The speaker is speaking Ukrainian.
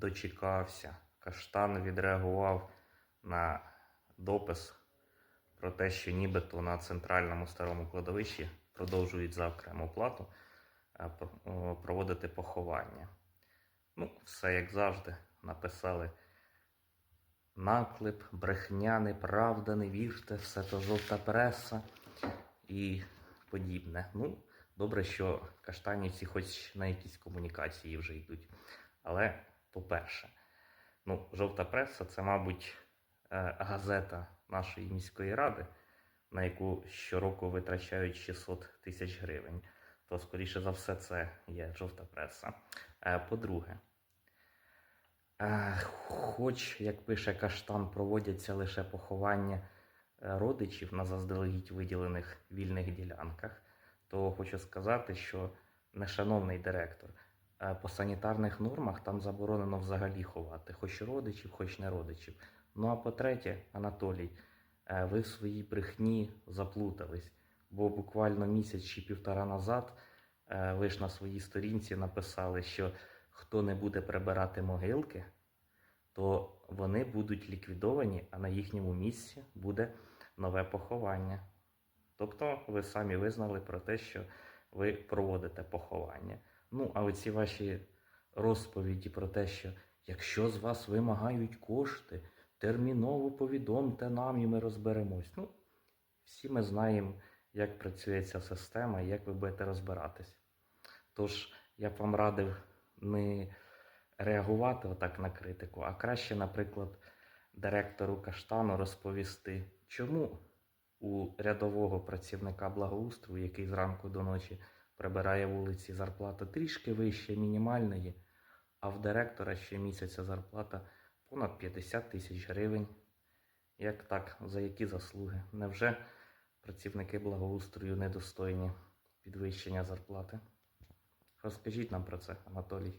дочекався. Каштан відреагував на допис про те, що нібито на центральному старому кладовищі продовжують за окрему плату е, проводити поховання. Ну, все як завжди, написали наклеп, брехня, неправда, не вірте, все то жовта преса і подібне. Ну, добре, що каштанівці хоч на якісь комунікації вже йдуть. Але, по-перше, ну, жовта преса це, мабуть, е, газета нашої міської ради, на яку щороку витрачають 600 тисяч гривень. То, скоріше за все, це є жовта преса. Е, По-друге, е, хоч, як пише Каштан, проводяться лише поховання родичів на заздалегідь виділених вільних ділянках, то хочу сказати, що нешановний директор, по санітарних нормах там заборонено взагалі ховати, хоч родичів, хоч не родичів. Ну а по-третє, Анатолій, е, ви в своїй брехні заплутались, бо буквально місяць чи півтора назад е, ви ж на своїй сторінці написали, що хто не буде прибирати могилки, то вони будуть ліквідовані, а на їхньому місці буде нове поховання. Тобто ви самі визнали про те, що ви проводите поховання. Ну, а оці ваші розповіді про те, що якщо з вас вимагають кошти, терміново повідомте нам і ми розберемось. Ну, всі ми знаємо, як працює ця система і як ви будете розбиратись. Тож я б вам радив не реагувати отак на критику, а краще, наприклад, директору каштану розповісти, чому у рядового працівника благоустрою, який зранку до ночі прибирає вулиці, зарплата трішки вище мінімальної, а в директора щомісяця зарплата понад 50 тисяч гривень. Як так, за які заслуги? Невже працівники благоустрою недостойні підвищення зарплати? Розкажіть нам про це, Анатолій.